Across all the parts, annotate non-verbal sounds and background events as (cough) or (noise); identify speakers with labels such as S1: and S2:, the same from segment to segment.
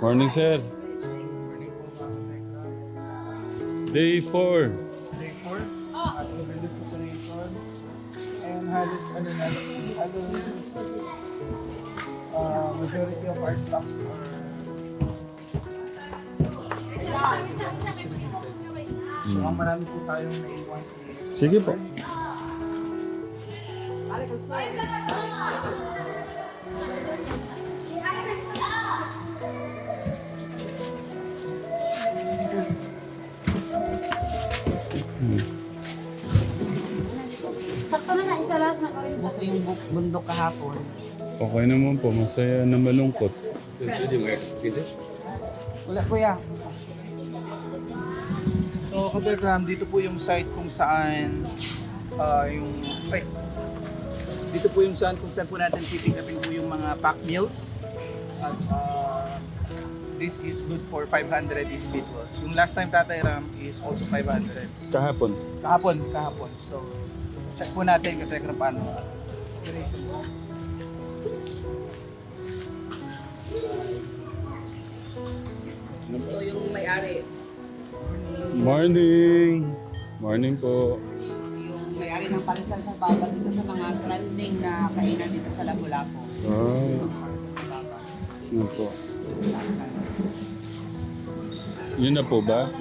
S1: Morning, sir. Day 4.
S2: Day 4. At November preparation. And halos, ano na, halos, uh, majority of our stocks are. So, ang marami po tayong naiwan is...
S1: Sige po.
S3: Sakto na na, isa last na pa rin.
S4: Gusto yung bu- bundok kahapon.
S1: Okay naman po. Masaya na malungkot.
S4: Wala kuya.
S2: So, Kadergram, dito po yung site kung saan ah, yung ay, dito po yung saan kung saan po natin pipick upin po yung mga pack meals. At ah, this is good for 500 individuals. Yung last time Tatay Ram is also 500.
S1: Kahapon.
S2: Kahapon, kahapon. So, check po natin kung Tekram paano.
S4: Ito yung may-ari.
S1: Morning! Morning po.
S4: Yung may-ari ng palisan sa baba dito sa mga trending na kainan dito sa Lapu-Lapu.
S1: Ah,
S4: Palisan sa baba.
S1: ano po. Yun na po ba?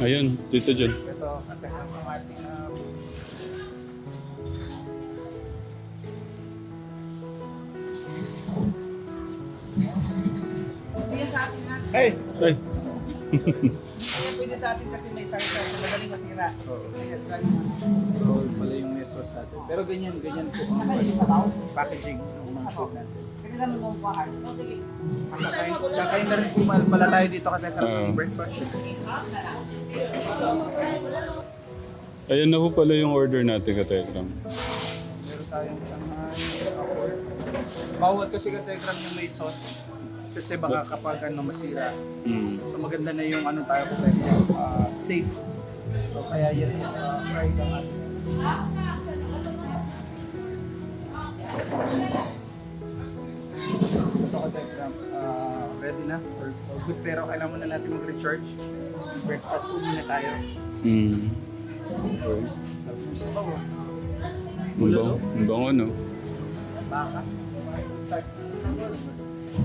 S1: Ayun, dito dyan.
S2: Ito, Katekram yung ating ah,
S4: sa ha.
S2: Ay!
S1: Ay,
S4: pwede sa atin kasi may sarsa na madaling masira.
S2: Oo. Gold pala yung mesos sa atin. Pero ganyan, ganyan po ang
S4: sa
S2: packaging ng mga food natin.
S4: Naman mo pa hard. Oh, sige.
S2: Kakain, kakain na rin po pala tayo dito kasi
S1: Oo.
S2: ng breakfast.
S1: Ayan na po pala yung order natin ka Tekram.
S2: Meron tayong Shanghai, Kapor. Bawat kasi kategram yung may sauce. Kasi baka kapag ano masira.
S1: Mm.
S2: So maganda na yung ano tayo po uh, safe. So kaya yan yung uh, fried ang ready na for, good pero kailangan muna natin mag-recharge. Breakfast po muna tayo.
S1: Mm. Okay.
S2: Sarap yung sabaw. oh.
S1: Ang bango, ang bango no?
S2: Baka.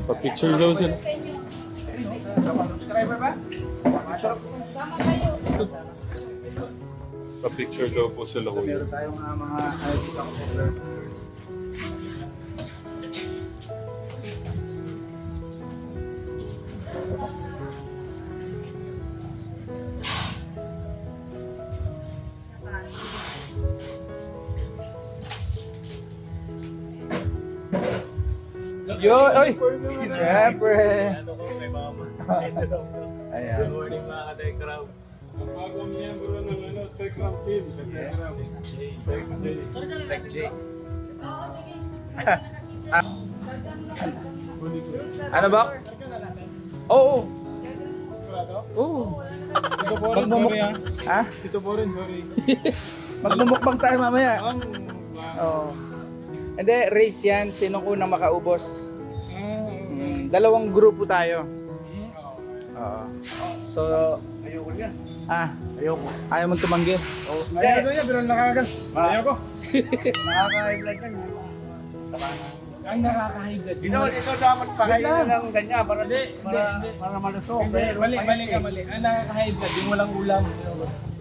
S1: Pa-picture daw sila.
S2: Subscriber ba? Masarap po.
S1: Pa-picture daw po sila kuya.
S2: Meron tayong uh, mga ID Yo, oy! Siyempre! Ayan.
S5: Good morning mga ka-Tekram.
S1: Ang bagong miyembro ng ano, Tekram team.
S2: Tech J. Ano ba? Oo. Oo.
S5: Ito po rin, sorry ah.
S2: Ha?
S5: Ito po rin, sorry.
S2: Magmumukbang tayo mamaya. Oo. Hindi, race yan. Sinong unang makaubos? Mm, dalawang grupo tayo.
S5: hmm.
S2: Oo. So,
S5: Ayoko niya.
S2: ah,
S5: Ayoko.
S2: ayaw mong tumanggi.
S5: Oh, Ayoko niya, pero nakakagal. Ayoko. (laughs) Nakaka-high blood yan. Ang nakaka-high blood.
S6: Ito, ito dapat pakailan
S5: Wait lang.
S6: ng ganyan para,
S5: Hindi,
S6: para,
S5: hindi,
S6: para malusog.
S5: Hindi,
S6: Pero
S5: mali, mali ka,
S6: eh.
S5: mali. Ang nakaka-high blood, yung walang ulam.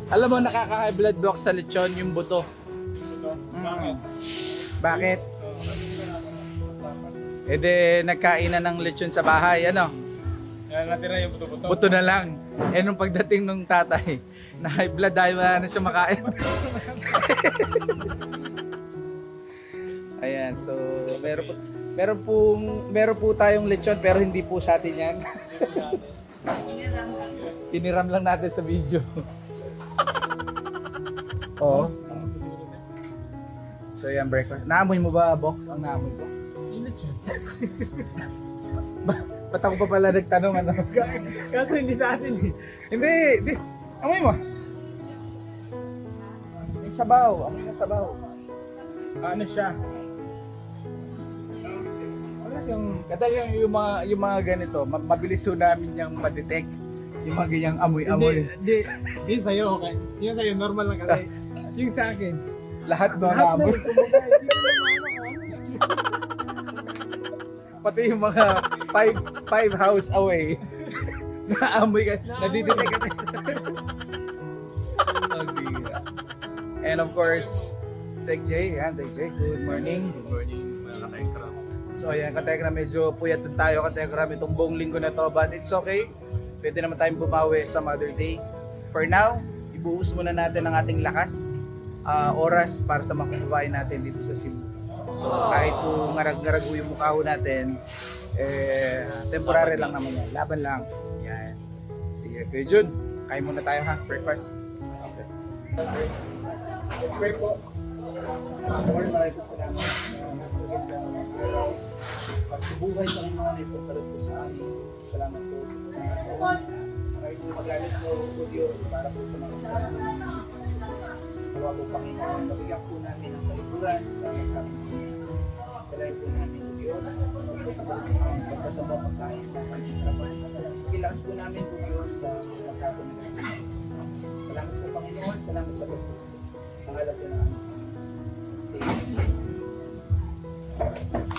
S2: Alam mo, nakaka-high blood block sa lechon yung buto.
S5: Ito, bakit?
S2: Bakit? E de, nagkainan ng lechon sa bahay, ano?
S5: Yan, natira yung buto-buto.
S2: Buto na lang. Eh, nung pagdating nung tatay, (laughs) na high blood dahil wala na siya makain. (laughs) Ayan, so meron po meron po meron po tayong lechon pero hindi po sa atin 'yan. (laughs) Piniram lang natin sa video. Oo. So yan breakfast. Naamoy mo ba, Bok? Ang naamoy ko.
S5: Siya. (laughs)
S2: Ba't ako pa pala nagtanong ano? (laughs)
S5: Kaso hindi sa atin eh.
S2: hindi, hindi. Amoy mo. Yung sabaw, amoy ng sabaw.
S5: Ano siya?
S2: Ano
S5: Kasi yung
S2: Kata yung, mga yung mga ganito, ma- mabilis ho namin yung ma-detect yung mga ganyang
S5: Hindi,
S2: amoy-amoy.
S5: hindi. Yung sa'yo, okay. Yung sa'yo, normal lang kasi. (laughs) Yung sa akin,
S2: Lahat no
S5: lahat na
S2: amoy.
S5: eh. Kumbaga, hindi ko naman ano kung ano.
S2: Pati yung mga five five house away. (laughs) Naamoy ka, nadidetect ka. (laughs) And of course, Tech J, yan, Tech J, good morning.
S1: Good morning, mga katekram.
S2: So ayan, katekra, medyo puyat din tayo katekra itong buong linggo na to, but it's okay. Pwede naman tayong bumawi sa Mother Day. For now, ibuhos muna natin ang ating lakas, ah, oras para sa mga kababayan natin dito sa Cebu. So kahit po ngarag-ngarag yung mukha ho natin, eh, temporary lang naman yan. Laban lang. Yan. Sige, Kuya Jun, kain muna tayo ha, breakfast. Okay. Let's break po. Lord, maraming salamat sa magandang araw. Pagsubuhay sa mga naipapalit po sa amin. Salamat po sa mga Kayo po magalit po po Diyos para po sa mga salamat. Kawa po Panginoon, nabigyan po namin ang kalikuran sa kami. Kalahin po namin po Diyos. Pagpasa mo pagkain sa aming trabaho. Kilakas po namin po Diyos sa pagkakon namin. Salamat po Panginoon. Salamat sa sa ngalan po ng aming
S5: Okay,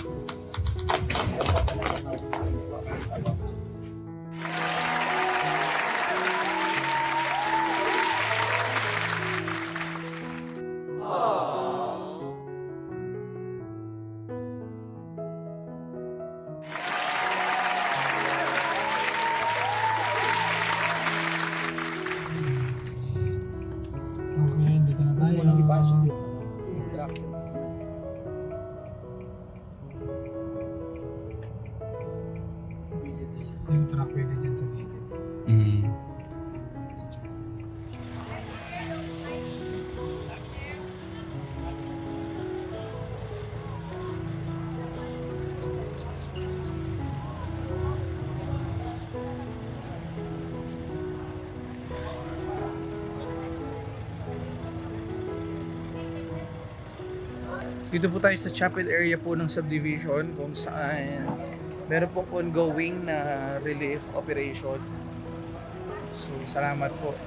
S5: Dito
S2: po tayo sa chapel area po ng subdivision kung saan meron pong ongoing na relief operation. So, salamat po.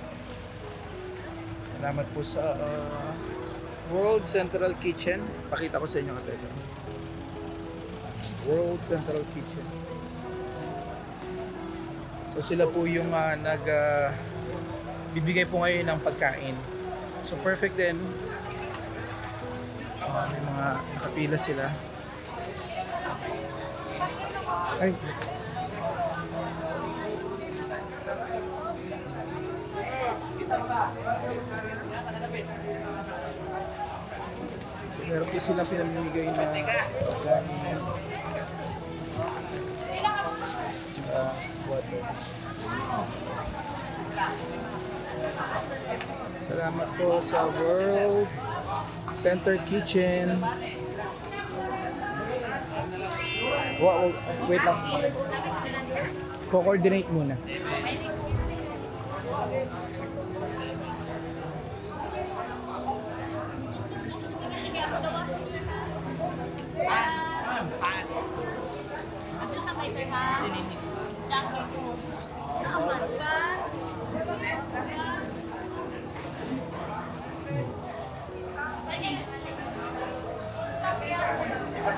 S2: Salamat po sa uh, World Central Kitchen. Pakita ko sa inyo katay. World Central Kitchen. So sila po yung uh, nag uh, bibigay po ngayon ng pagkain. So perfect din may mga nakapila sila. Ay. Meron po silang pinamimigay na pagkain. Uh, water. Salamat po sa World Center Kitchen. Wow, wait lang. Ko-coordinate muna.
S3: Jackie po. Gas. Gas.
S2: Good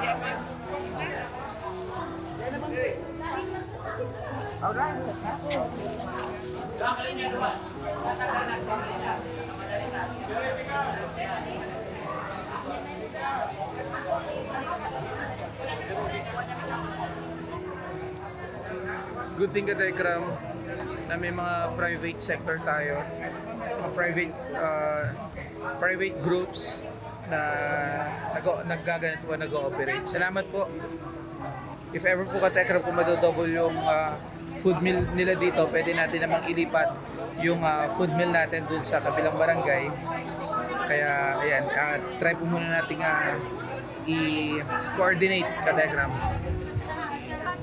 S2: thing ka Tekram na may mga private sector tayo, mga private uh, private groups na nag naggaganito o nag-ooperate. Salamat po. If ever po ka Tekram kung madodouble yung uh, food meal nila dito, pwede natin namang ilipat yung uh, food meal natin dun sa kabilang barangay. Kaya ayan, uh, try po muna natin uh, i-coordinate ka.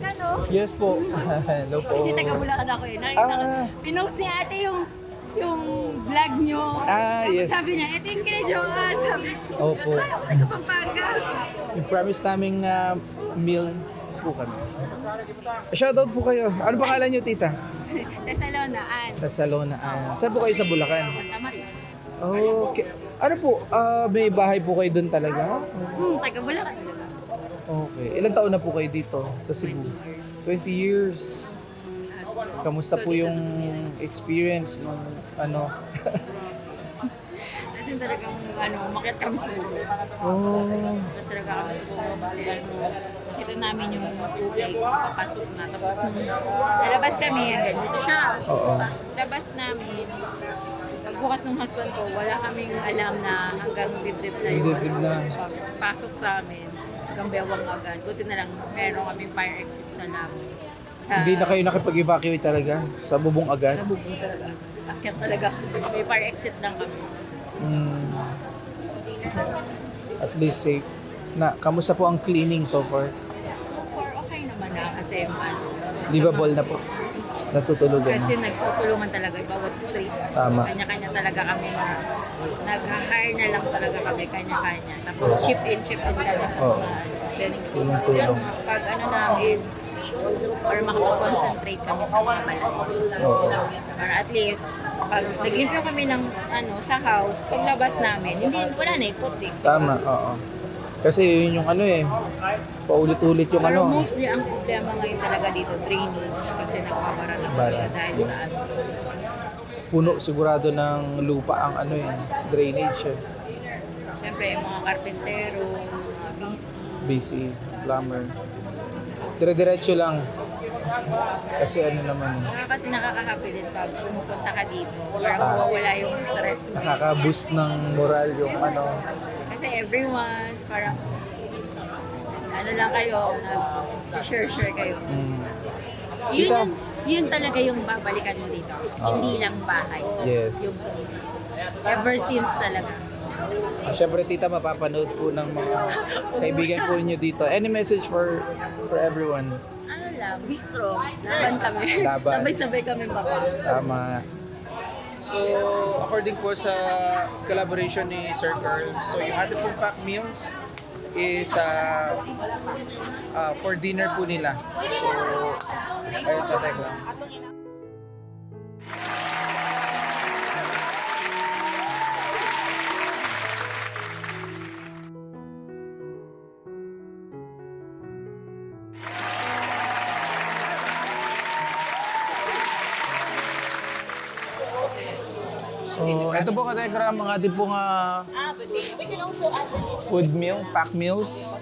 S3: Ano?
S2: Yes po. (laughs) Hello po.
S3: Kasi taga Bulacan ako eh. Nakita ko.
S2: Ah.
S3: Pinost ni ate yung yung vlog nyo.
S2: Ah,
S3: Tapos
S2: yes.
S3: Sabi niya, ito yung Joanne. Sabi
S2: Opo.
S3: ay, ako taga Pampanga.
S2: Yung promise naming uh, meal po kami. Shoutout po kayo. Ano pangalan niyo, tita? (laughs)
S7: Tesalonaan.
S2: Sa Salonaan. Saan po kayo sa Bulacan?
S7: Santa Maria.
S2: Okay. Ano po, ah, may bahay po kayo doon talaga?
S7: Hmm, taga Bulacan.
S2: Okay. Ilang taon na po kayo dito sa Cebu? 20 years. Kamusta po yung experience nung ano? (laughs)
S7: Kasi talagang ano, umakyat kami sa bulo.
S2: Oh.
S7: Umakyat talaga kami sa bulo kasi ano, kita namin yung tubig, papasok na. Tapos nung lalabas kami, hanggang dito siya.
S2: Oo.
S7: Labas namin, pagbukas ng husband ko, wala kaming alam na hanggang dibdib na yun.
S2: Dibdib na.
S7: Pagpasok sa amin, hanggang bewang agad. Buti na lang, meron kaming fire exit sa lab. Sa,
S2: Hindi na kayo nakipag-evacuate talaga sa bubong agad?
S7: Sa bubong talaga. Akyat talaga. May fire exit lang kami.
S2: Hmm. At least safe. Na, kamusta po ang cleaning so far?
S7: So far, okay naman na kasi ano. So,
S2: Livable na po. Natutulugan
S7: Kasi
S2: na.
S7: nagtutulungan talaga bawat street.
S2: Tama.
S7: Kanya-kanya talaga kami na nag-hire na lang talaga kami kanya-kanya. Tapos chip in, chip in kami sa
S2: Oo.
S7: mga cleaning.
S2: Tulong-tulong.
S7: Pag ano namin, or makapag-concentrate kami sa mga balay. Para at least, pag naglimpyo kami ng ano sa house, paglabas namin, hindi wala na ikot eh.
S2: Tama, oo. Kasi yun yung ano eh, paulit-ulit yung
S7: Pero
S2: ano.
S7: mostly ang problema ngayon talaga dito, drainage. Kasi nagbabara na
S2: Bara.
S7: kami dahil sa ano.
S2: Puno sigurado ng lupa ang ano eh, drainage eh.
S7: Siyempre, yung mga karpentero, mga busy.
S2: busy, plumber. Dire-diretso lang. Kasi ano naman,
S7: Saka kasi nakaka-happy din pag pumupunta ka dito. Parang
S2: Ah.
S7: mawawala yung stress mo.
S2: nakaka-boost ng moral yung ano.
S7: Kasi everyone, parang ano lang kayo, nag-share-share kayo.
S2: Mm,
S7: Yun,
S2: Tita.
S7: yung- yun talaga yung babalikan mo dito.
S2: Ah.
S7: Hindi lang bahay.
S2: yes.
S7: Yung ever since talaga.
S2: Ah, Siyempre tita, mapapanood po ng mga kaibigan po ninyo dito. Any message for for everyone?
S7: Ano lang, bistro. Laban kami.
S2: Laban.
S7: Sabay-sabay kami baba.
S2: Tama. So, according po sa collaboration ni Sir Carl, so yung ating pong pack meals is uh, uh, for dinner po nila. So, ayun tatek lang. Ito po katekra ang ating pong uh, food meal, pack meals.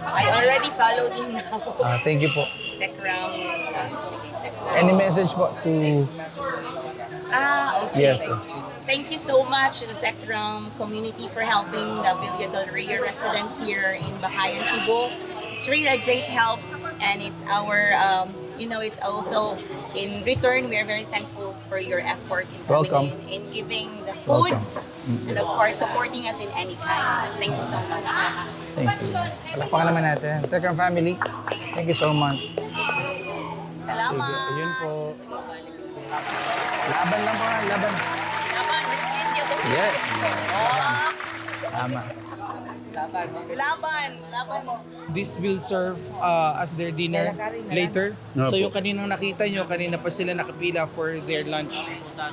S6: I already followed you now.
S2: Ah, thank you po.
S6: Tech round.
S2: Any message po to
S6: Ah, okay.
S2: Yes, sir.
S6: Thank you so much to the Tech Realm community for helping the Villa del Rio residents here in Bahayan, Cebu. It's really a great help and it's our, um, you know, it's also in return, we are very thankful for your effort in coming
S2: Welcome.
S6: in, in giving the
S2: Welcome.
S6: foods and of course supporting us in any kind. Thank you so much.
S2: Thank you. Palakpakan naman natin. Tekram family, thank you so much. Sige,
S6: Salamat.
S2: ayun po. Laban lang po, laban.
S6: Laban, let's kiss you.
S2: Yes.
S6: Oh,
S2: Tama.
S6: Laban, laban mo.
S2: This will serve uh, as their dinner later. So yung kaninang nakita nyo, kanina pa sila nakapila for their lunch.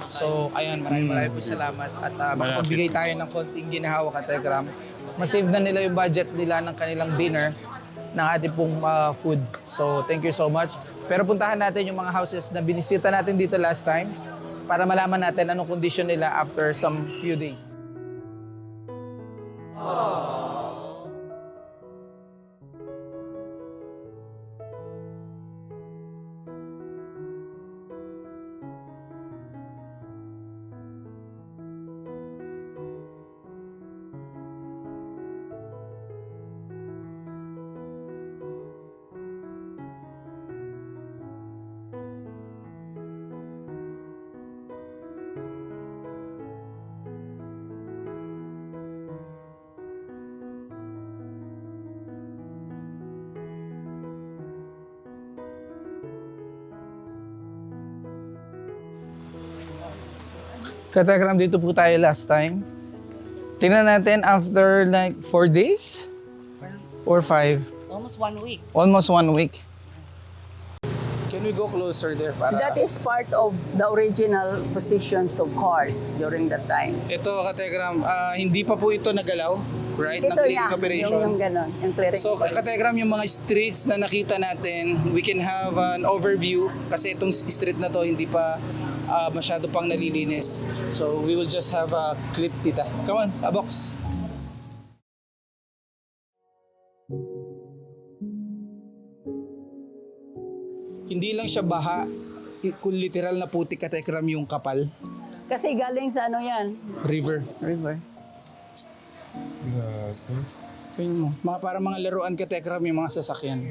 S2: So ayan, maraming maraming po salamat. At uh, makapagbigay tayo ng konting ginahawa ka Telegram. Masave na nila yung budget nila ng kanilang dinner ng ating pong uh, food. So thank you so much. Pero puntahan natin yung mga houses na binisita natin dito last time para malaman natin anong condition nila after some few days. Katagram, dito po tayo last time. Tingnan natin after like 4 days. Or five.
S4: Almost one week.
S2: Almost one week. Can we go closer there para...
S8: That is part of the original positions of cars during that time.
S2: Ito, Kategram, ah, hindi pa po ito nagalaw, right? ng
S8: Ito
S2: clearing
S8: yan,
S2: operation.
S8: yung, yung ganon, yung clearing
S2: So,
S8: operation.
S2: Kategram, yung mga streets na nakita natin, we can have an overview kasi itong street na to hindi pa ah, masyado pang nalilinis. So, we will just have a clip, tita. Come on, a box. Hindi lang siya baha, kung literal na putik katekram yung kapal,
S8: Kasi galing sa ano yan,
S2: river.
S8: river.
S2: Tingnan mo, mga, para mga laruan katekram yung mga sasakyan.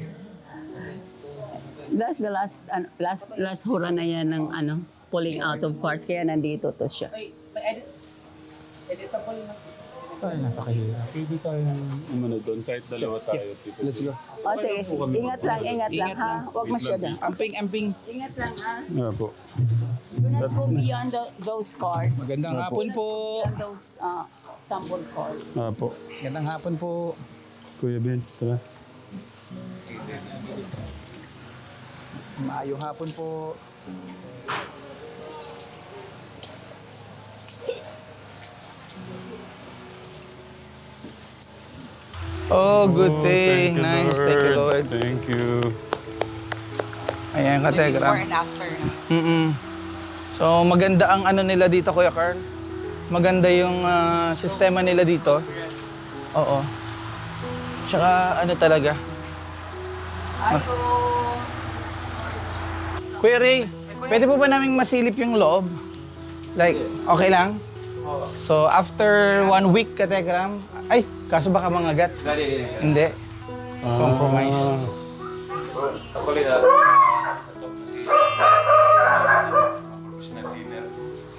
S8: That's the last, ano, last, last hura na yan ng ano, pulling out of cars. Kaya nandito to siya.
S2: Ay, napakahirap.
S1: Pwede tayong umano doon kahit dalawa tayo. Tito.
S2: Let's go.
S8: O sige, ingat lang, ingat, lang ha. Huwag masyado.
S2: Amping, amping.
S8: Ingat lang ha.
S1: Nga po.
S8: Do not go beyond the, those cars.
S2: Magandang hapon po.
S8: Beyond those uh, sample cars.
S1: Nga po.
S2: Magandang hapon po.
S1: Kuya Ben, tara.
S2: Maayong hapon po. Oh, good
S1: Oh,
S2: thing.
S1: thank you,
S2: nice. Thank you, Lord.
S1: Thank you.
S2: Ayan,
S4: Before
S2: kategram.
S4: and after.
S2: Mm So, maganda ang ano nila dito, Kuya Carl. Maganda yung ah, sistema nila dito. Oo. Tsaka ano talaga. Kuya Ray, pwede po ba naming masilip yung loob? Like, okay lang? So, after one week, kategram, ay, kaso baka mangagat? Hindi. Compromise.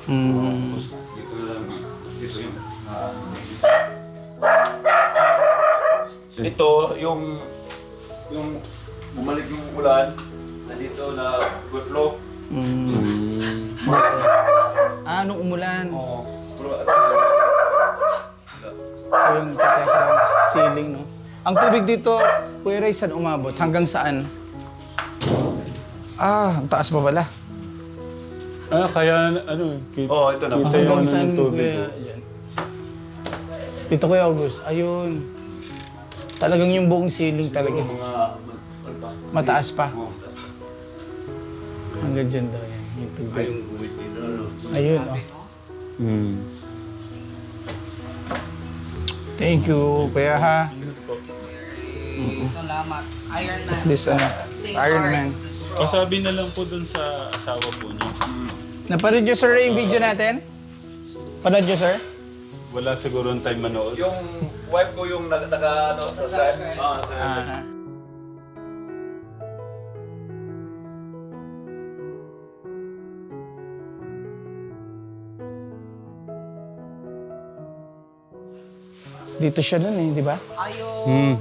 S2: Hmm.
S9: Ito, yung yung bumalik yung ulan, nandito na good flow.
S2: Hmm. Ah, nung umulan.
S9: Oo.
S2: So, yung kategram, ceiling, no? Ang tubig dito, Kuya Ray, saan umabot? Hanggang saan? Ah, ang taas pa pala.
S1: Ah, kaya ano, kita,
S9: Oo, ito na.
S1: kita yung
S2: Hanggang
S1: ano
S2: saan,
S1: ng tubig.
S2: Kuya? Yan. Dito, Kuya August. Ayun. Talagang yung buong ceiling talaga.
S9: mga ano?
S2: Mataas pa. Hanggang dyan daw yan. Yung tubig. Ayun, oh.
S1: Hmm.
S2: Thank you, Kuya ha.
S4: Salamat. Iron Man.
S2: This, ano,
S4: Stay
S2: Iron
S4: hard.
S2: Man.
S1: Pasabi na lang po dun sa asawa po niya.
S2: Napanood niyo, sir, yung video natin? Panood niyo, sir?
S1: Wala siguro ang time manood.
S9: Yung wife ko yung nag taga ano sa side. Ah, sa
S2: Ah. Dito siya nun eh, di ba?
S4: Ayo.
S1: Hmm.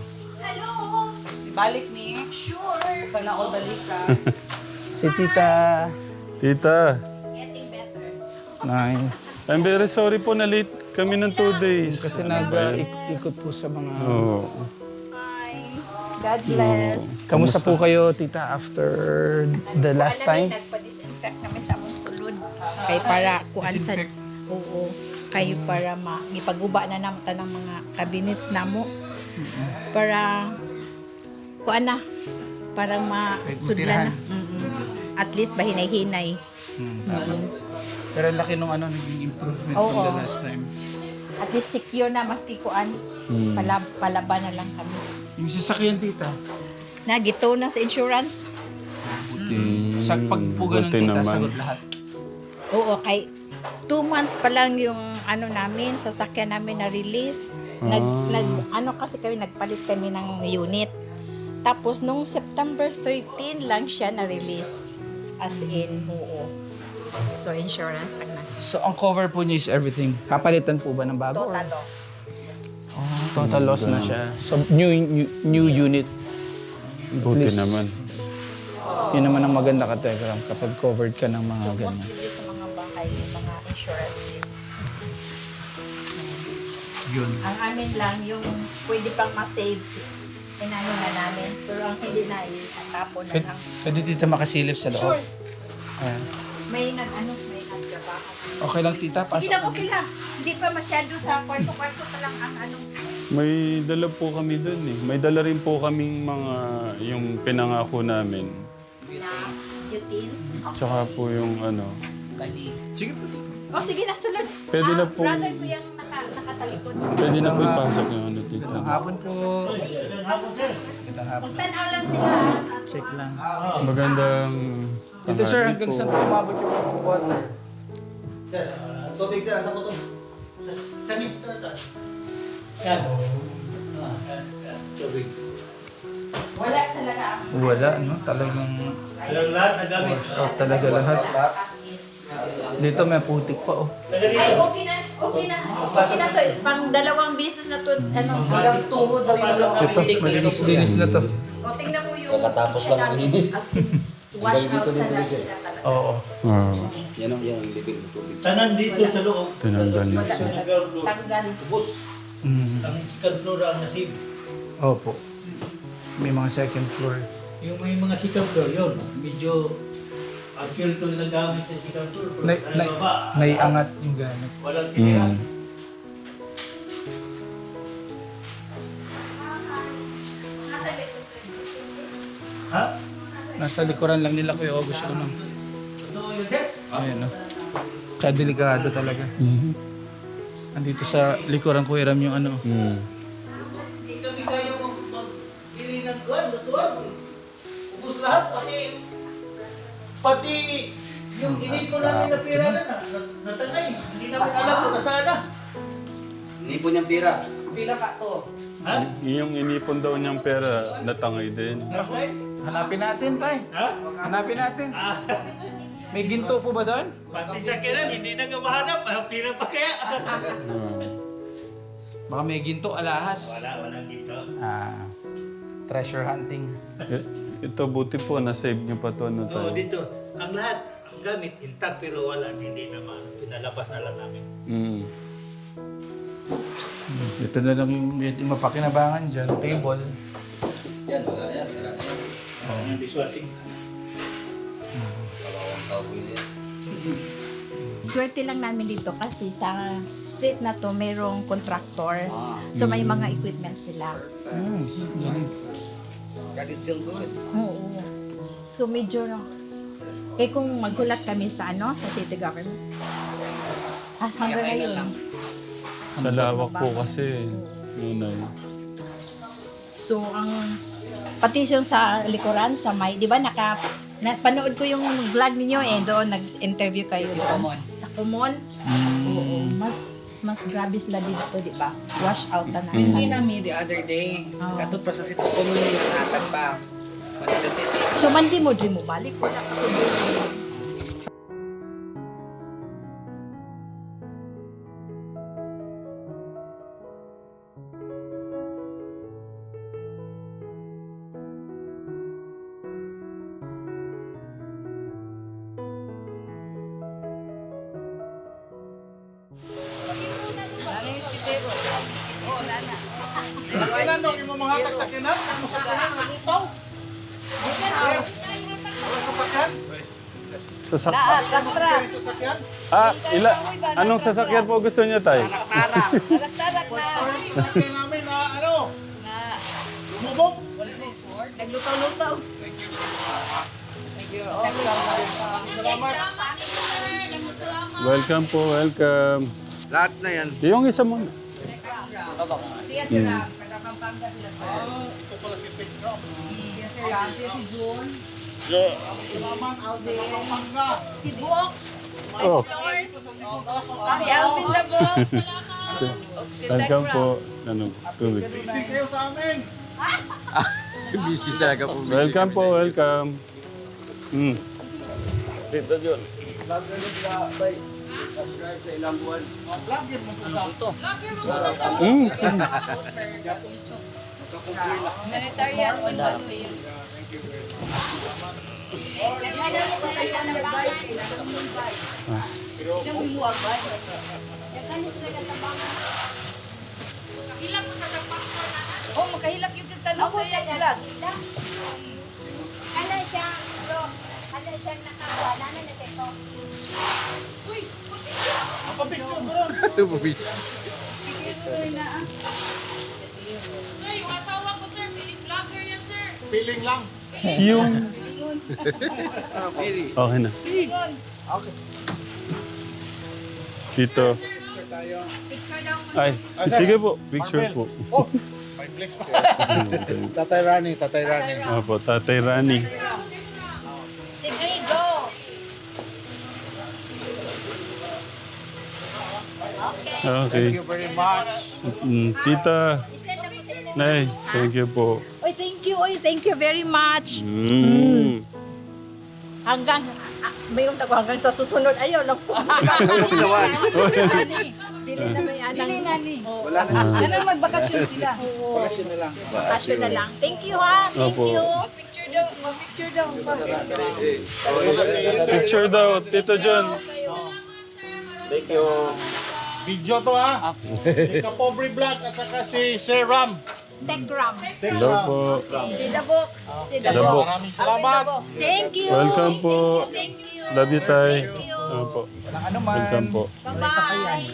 S4: Balik ni. Sure. Sana all balik ka. (laughs)
S2: Si Tita.
S1: Tita,
S2: Nice.
S1: I'm very sorry po na late kami ng two days.
S2: Kasi nag-ikot po sa mga...
S1: Oo.
S3: God bless.
S2: Kamusta po kayo, Tita, after the last time?
S3: Nagpa-disinfect kami sa among sulod. Kay para kuan sa Oo. Kayo para ma ipaguba na namo tanang mga cabinets namo. Para kuan na para masudlan na. Mm-mm. At least bahinay-hinay.
S2: Pero laki nung ano, naging improvement
S3: Oo.
S2: from the last time.
S3: At least secure na maski kuan. Palab palaban na lang kami.
S2: Yung sasakyan, Tita.
S3: Nagito na sa insurance.
S2: Sa pag po ganun,
S1: Buti
S2: Tita,
S1: naman.
S2: sagot lahat.
S3: Oo, kay two months pa lang yung ano namin, sasakyan namin na release. Nag, nag, ano kasi kami, nagpalit kami ng unit. Tapos nung September 13 lang siya na-release. As in, oo. So, insurance ang na.
S2: So, ang cover po niya is everything. Kapalitan po ba ng bago? or-
S3: Total loss.
S2: Oh, total loss na siya. So, new, new, new unit.
S1: Buti
S2: least-
S1: naman.
S2: Yun naman ang maganda ka, Telegram, kapag covered ka ng mga ganyan.
S3: Bahay, yung mga insurance din.
S2: Yun.
S3: Ang amin lang, yung pwede pang ma-save inano na namin. Pero ang hindi na, itapon na
S2: Pwede,
S3: lang.
S2: pwede dito makasilip sa loob.
S3: Sure.
S2: Ayan.
S3: May nag, ano, may nagtrabaho.
S2: Okay lang tita,
S3: Sige
S2: pasok.
S3: lang, okay lang. Hindi pa masyado sa kwarto-kwarto pa lang ang ano.
S1: May dala po kami dun eh. May dala rin po kaming mga yung pinangako namin.
S3: Na, yutin.
S1: Tsaka po yung ano.
S2: Sige po tita.
S3: O sige na, sunod.
S1: Pwede
S3: ah,
S1: na po-
S3: Brother ko yung naka, nakatalikod.
S1: Pwede na po ipasok yung ano tita.
S2: Magandang hapon po.
S3: Magtanaw lang sila.
S2: Check lang.
S1: Magandang
S2: Dito sir, hanggang saan po umabot yung water?
S5: Tubig sir, sa kuto. Sa mito ito. Yan. Ah, yan. Tubig.
S3: Wala talaga ang
S2: Wala, no? Talagang
S5: Alam lahat na gamit.
S2: wash out talaga lahat. Dito may putik pa oh.
S3: Ay, okay na. Okay na. Okay na to. Pang dalawang beses na to. Ano.
S4: Hanggang tuhod daw yung walang
S2: Ito, malinis-linis na to.
S3: O, tingnan mo yung Kakatapos lang. As in, wash out sa lahat sila talaga.
S2: Oo.
S1: Ah,
S5: Yan ang yan ang living tubig. Tanan dito sa loob.
S1: tinanggal na.
S3: Wala talaga. Tanggal.
S5: Bus.
S2: Mm.
S5: Ang second floor ang nasib.
S2: Opo. May mga second floor.
S5: Yung may mga second floor, yun. Medyo actual to yung nagamit sa second floor. Pero
S2: Na,
S5: sa
S2: na,
S5: baba,
S2: naiangat yung gamit.
S5: walang titira.
S1: Mm.
S5: Ha?
S2: Nasa likuran lang nila Kuya August yung ano.
S5: Totoo yun, sir?
S2: Ayun no. Kaya delikado talaga.
S1: Mhm.
S2: Andito sa likuran Kuya Ram yung ano.
S1: Mm.
S5: Hindi kami kaya mag- mag-ili ng kuwan, lutuan. Ubus lahat, pati yung inipon namin na pira na, na natangay. Hindi namin alam kung nasaan na.
S4: Nipon niyang pira. Pila ka to.
S5: Ha?
S1: Yung inipon daw niyang pera, natangay din.
S5: Natangay?
S2: Hanapin natin, tay.
S5: Ha?
S2: Hanapin natin.
S5: Ah,
S2: May ginto po ba doon?
S5: pati sa kiran, hindi na nga mahanap. Ah, Pira pa kaya?
S1: Ah.
S2: Baka may ginto, alahas.
S5: Wala, wala dito.
S2: Ah, treasure hunting.
S1: Eh, Ito buti po, na-save niyo pa to ano
S5: Oo,
S1: tayo.
S5: dito. Ang lahat, ang gamit, intact pero wala, hindi naman. Pinalabas na lang namin.
S1: Mm.
S2: Ito na lang yung medyo mapakinabangan dyan. Table.
S5: Yan, wala yan. Sira na yan. Yung dishwashing.
S3: Swerte lang namin dito kasi sa street na to mayroong contractor. So may mga equipment sila.
S2: Hmm, galing.
S4: God is still good.
S3: Oo. So medyo eh kung maghulat kami sa ano sa city government. As hanggang ngayon.
S1: Sa lawak po kasi. Nunay.
S3: So ang petition sa likuran sa may, 'di ba naka napanood ko yung vlog ninyo eh doon nag-interview kayo doon sa Kumon. Oo, mas mas grabe sila dito, 'di ba? Wash out na
S4: Hindi
S3: na.
S4: namin the other day.
S3: Oo.
S4: Katod pa sa sito ko mo. Manila City.
S3: So mandi mo di mo balik wala ka
S5: Kailan daw yung mga tagsakinan? Ang masakanan na lutaw?
S1: Sasak
S3: Tarak-tarak.
S5: Sasakyan?
S1: ah, ila anong sasakyan po gusto niya tay?
S3: Tarak-tarak (laughs) na.
S5: Sasakyan namin na ano? Lumubog?
S3: Naglutaw-lutaw.
S1: Welcome po, welcome.
S5: Na yan.
S1: Yung isa mo.
S5: Ah, ito pala si Pedro. Salamat. Pampanga.
S3: Si Buok.
S1: Oh,
S3: Si Alvin the Buok. (laughs)
S1: welcome po. Ano, tubig.
S5: Busy kayo sa amin. (laughs)
S2: Busy talaga po.
S1: Welcome po, welcome. Hmm. Dito yun.
S5: Subscribe sa ilang buwan. Vlog yun mo po sa.
S1: Hmm, sige.
S3: Humanitarian on Halloween. Oh, makahilap yung tanong sa iya vlog.
S10: Ano siya, bro? Ano siya nakakuha? Ano na siya ito?
S5: Papapicture bro. (laughs)
S2: Ano po, Bish?
S5: Feeling lang.
S1: Yung... Okay na. Tito. Ay, sige po. Picture po.
S5: May flex pa. (laughs)
S11: Tatay Rani, Tatay Rani.
S1: Opo, Tatay Rani.
S3: Sige,
S1: Okay.
S11: Very much.
S1: Mm, Tita. Nay, thank you po.
S3: Oy, thank you. Oy, thank you very much.
S1: Mm.
S3: Hanggang, ah, may yung tago hanggang sa susunod. Ayaw lang (laughs) po. Dili na may anang. Dili na ni.
S2: Wala na.
S3: Ano magbakasyon sila? Oo.
S2: Bakasyon na lang.
S3: Bakasyon na lang. Thank you ha. Thank
S1: Opo.
S3: you. Picture daw. Picture daw.
S1: Picture daw, Tito John.
S5: Video to ha. Si Kapobre Black at saka si Sir Ram.
S3: Techgram.
S1: Hello po.
S3: Si The Box. Si The
S1: The
S3: Box.
S1: Box.
S5: Maraming salamat.
S3: Thank you.
S1: Welcome po. Love you, Tay. Opo.
S2: Ano man.
S1: Welcome po.
S3: Bye-bye.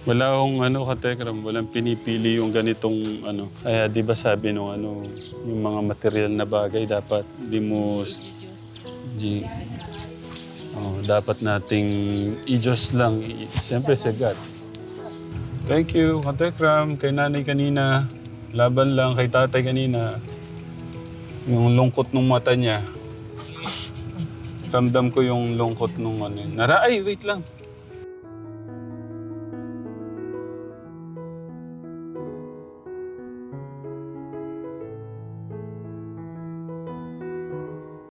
S1: Wala akong ano katekram, walang pinipili yung ganitong ano. Kaya di ba sabi nung ano, yung mga material na bagay dapat di mo G. Oh, dapat nating i-Diyos lang. I- Siyempre sa God. Thank you, Katekram, kay nanay kanina. Laban lang kay tatay kanina. Yung lungkot ng mata niya. Ramdam ko yung lungkot nung ano. Nara, ay, wait lang.